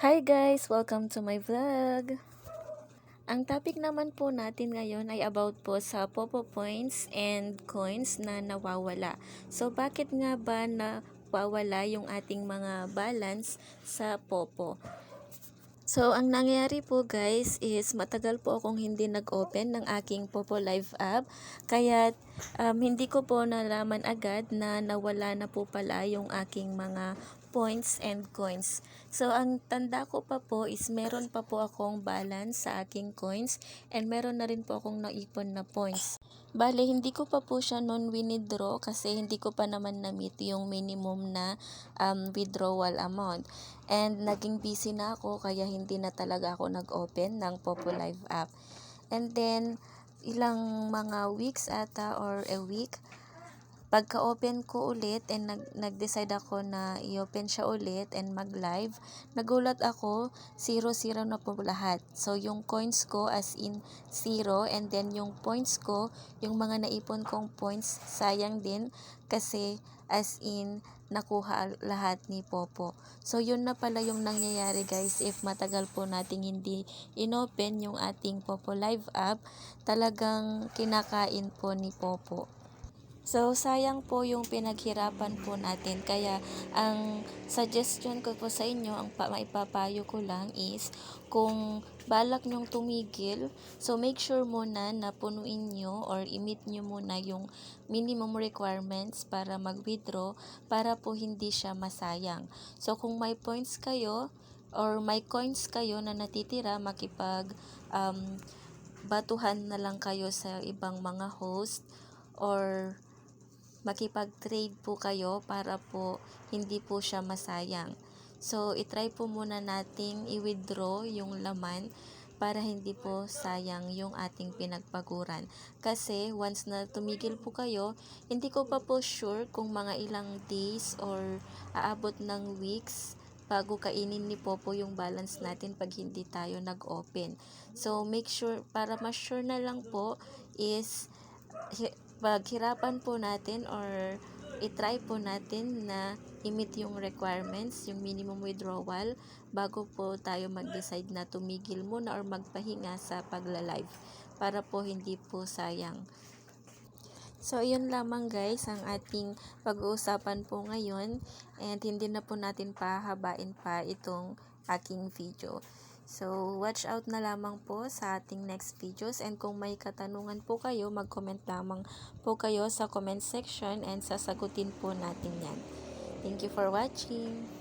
Hi guys! Welcome to my vlog! Ang topic naman po natin ngayon ay about po sa Popo Points and coins na nawawala. So bakit nga ba nawawala yung ating mga balance sa Popo? So, ang nangyari po guys is matagal po akong hindi nag-open ng aking Popo Live app. Kaya um, hindi ko po nalaman agad na nawala na po pala yung aking mga points and coins. So, ang tanda ko pa po is meron pa po akong balance sa aking coins and meron na rin po akong naipon na points. Bale, hindi ko pa po siya non winidraw kasi hindi ko pa naman na-meet yung minimum na um, withdrawal amount. And naging busy na ako kaya hindi na talaga ako nag-open ng Popo Live app. And then, ilang mga weeks ata or a week, pagka-open ko ulit and nag nag-decide ako na i-open siya ulit and mag-live, nagulat ako, zero-zero na po lahat. So, yung coins ko as in zero and then yung points ko, yung mga naipon kong points, sayang din kasi as in nakuha lahat ni Popo. So, yun na pala yung nangyayari guys if matagal po nating hindi inopen yung ating Popo Live app, talagang kinakain po ni Popo. So, sayang po yung pinaghirapan po natin. Kaya, ang suggestion ko po sa inyo, ang pa maipapayo ko lang is, kung balak nyong tumigil, so make sure muna na punuin nyo or i-meet nyo muna yung minimum requirements para mag-withdraw para po hindi siya masayang. So, kung may points kayo or may coins kayo na natitira, makipag um, batuhan na lang kayo sa ibang mga host or makipag-trade po kayo para po hindi po siya masayang. So, itry po muna nating i-withdraw yung laman para hindi po sayang yung ating pinagpaguran. Kasi once na tumigil po kayo, hindi ko pa po sure kung mga ilang days or aabot ng weeks bago kainin ni Popo yung balance natin pag hindi tayo nag-open. So, make sure, para mas sure na lang po is paghirapan po natin or itry po natin na i-meet yung requirements, yung minimum withdrawal bago po tayo mag-decide na tumigil muna or magpahinga sa pagla-live para po hindi po sayang. So, yun lamang guys ang ating pag-uusapan po ngayon and hindi na po natin pahabain pa itong aking video. So, watch out na lamang po sa ating next videos and kung may katanungan po kayo, mag-comment lamang po kayo sa comment section and sasagutin po natin yan. Thank you for watching!